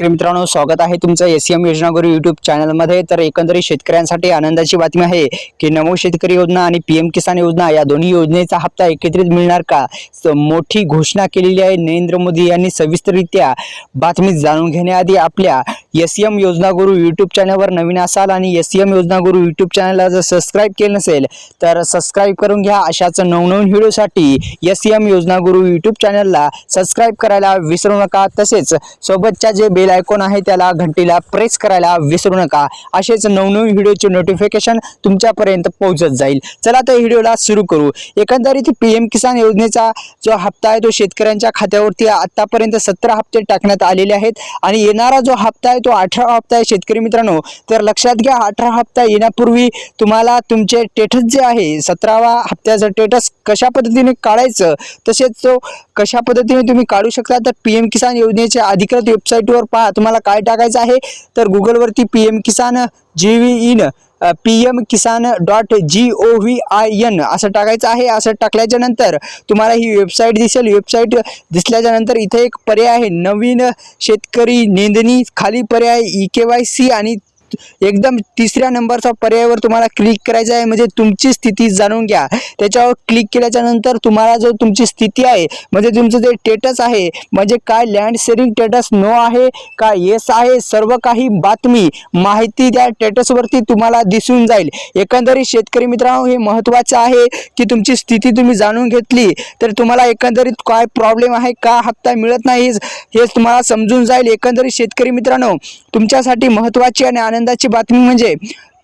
शेतकरी मित्रांनो स्वागत आहे तुमचं एस एम योजना गुरु युट्यूब चॅनलमध्ये तर एकंदरीत शेतकऱ्यांसाठी आनंदाची बातमी आहे की नमो शेतकरी योजना आणि पी एम किसान योजना या दोन्ही योजनेचा हप्ता एकत्रित मिळणार का? स- मोठी घोषणा केलेली आहे नरेंद्र मोदी यांनी सविस्तररित्या. बातमी जाणून घेण्याआधी आपल्या एस एम योजना गुरु यूट्यूब चॅनलवर नवीन असाल आणि एस एम योजना गुरु यूट्यूब चॅनलला जर सबस्क्राईब केलं नसेल तर सबस्क्राईब करून घ्या. अशाच नवनवीन व्हिडिओसाठी एस एम योजना गुरु यूट्यूब चॅनलला सबस्क्राईब करायला विसरू नका. तसेच सोबतच्या जे बेल आयकॉन आहे त्याला घंटीला प्रेस करायला विसरू नका. असेच नवनवीन व्हिडिओचे नोटिफिकेशन तुमच्यापर्यंत पोहोचत जाईल. चला तर व्हिडिओला सुरू करू. एकंदरीत पी एम किसान योजनेचा जो हप्ता आहे तो शेतकऱ्यांच्या खात्यावरती आतापर्यंत सतरा हप्ते टाकण्यात आलेले आहेत. आणि येणारा जो हप्ता आहे तो अठरा हप्ता आहे शेतकरी मित्रांनो. तर लक्षात घ्या अठरा हप्ता येण्यापूर्वी तुम्हाला तुमचे टेटस जे आहे सतरावा हप्त्याचं टेटस कशा पद्धतीने काढायचं तसेच तो कशा पद्धतीने तुम्ही काढू शकता तर पी एम किसान योजनेच्या अधिकृत वेबसाईटवर पहा. तुम्हाला काय टाकायचं आहे? तर गुगलवरती P M Kisan G V in P M Kisan dot G O V I N असं टाकायचं आहे. असं टाकल्याच्या नंतर तुम्हाला ही वेबसाईट दिसेल. वेबसाईट दिसल्याच्या नंतर इथे एक पर्याय आहे. नवीन शेतकरी नोंदणी खाली पर्याय ई के वाय सी आणि एकदम तिसऱ्या नंबरचा पर्यायावर तुम्हाला क्लिक करायचं आहे. म्हणजे तुमची स्थिती जाणून घ्या. त्याच्यावर क्लिक केल्याच्यानंतर तुम्हाला जो तुमची स्थिती आहे म्हणजे तुमचं जे स्टेटस आहे म्हणजे काय लँड शेअरिंग स्टेटस नो आहे का येस आहे सर्व काही बातमी माहिती त्या स्टेटसवरती तुम्हाला दिसून जाईल. एकंदरीत शेतकरी मित्रांनो हे महत्त्वाचं आहे की तुमची स्थिती तुम्ही जाणून घेतली तर तुम्हाला एकंदरीत काय प्रॉब्लेम आहे का हप्ता मिळत नाही हेच तुम्हाला समजून जाईल. एकंदरीत शेतकरी मित्रांनो तुमच्यासाठी महत्त्वाची आणि आनंदाची बातमी म्हणजे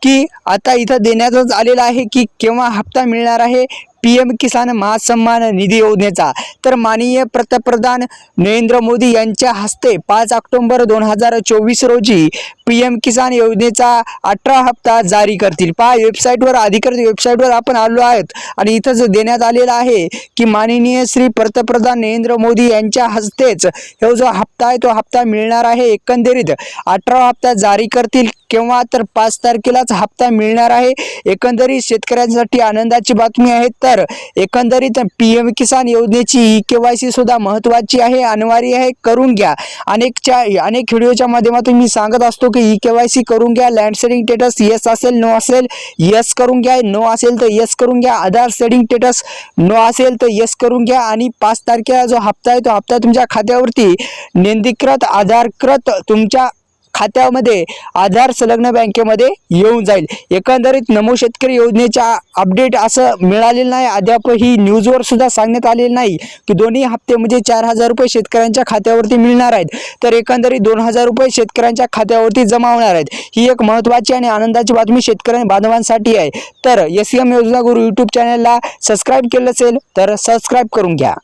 की आता इथं देण्यातच आलेलं आहे की केव्हा हप्ता मिळणार आहे पी एम किसान महासन्मान निधी योजनेचा तर माननीय पंतप्रधान नरेंद्र मोदी यांच्या हस्ते पाच ऑक्टोबर दोन हजार चोवीस रोजी पी एम किसान योजनेचा अठरा हप्ता जारी करतील. पहा वेबसाईटवर अधिकृत वेबसाईटवर आपण आलो आहोत आणि इथंच देण्यात आलेलं आहे की माननीय श्री पंतप्रधान नरेंद्र मोदी यांच्या हस्तेच हे जो हप्ता आहे तो हप्ता मिळणार आहे. एकंदरीत अठरा हप्ता जारी करतील केव्हा तर पाच तारखेलाच हप्ता मिळणार आहे. एकंदरीत शेतकऱ्यांसाठी आनंदाची बातमी आहे. तर एकंदरीत पी एम किसान योजनेची ई के वाय सी सुद्धा महत्त्वाची आहे अनिवार्य आहे करून घ्या. अनेकच्या अनेक व्हिडिओच्या माध्यमातून मी सांगत असतो की ई के वाय सी करून घ्या लँड सेडिंग स्टेटस येस असेल नो असेल येस करून घ्या नो असेल तर येस करून घ्या आधार सेडिंग स्टेटस नो असेल तर येस करून घ्या आणि पाच तारखेला जो हप्ता आहे तो हप्ता तुमच्या खात्यावरती नोंदीकृत आधारकृत तुमच्या खात्यामध्ये आधार संलग्न बँकेमध्ये येऊन जाईल. एकंदरीत नमो शेतकरी योजनेच्या अपडेट असं मिळालेलं नाही. अद्याप ही न्यूजवर सुद्धा सांगण्यात आलेलं नाही की दोन्ही हप्ते म्हणजे चार हजार रुपये शेतकऱ्यांच्या खात्यावरती मिळणार आहेत. तर एकंदरीत दोन हजार रुपये शेतकऱ्यांच्या खात्यावरती जमा होणार आहेत. ही एक महत्त्वाची आणि आनंदाची बातमी शेतकऱ्या बांधवांसाठी आहे. तर एस एम योजना गुरु यूट्यूब चॅनलला सबस्क्राईब केलं असेल तर सबस्क्राईब करून घ्या.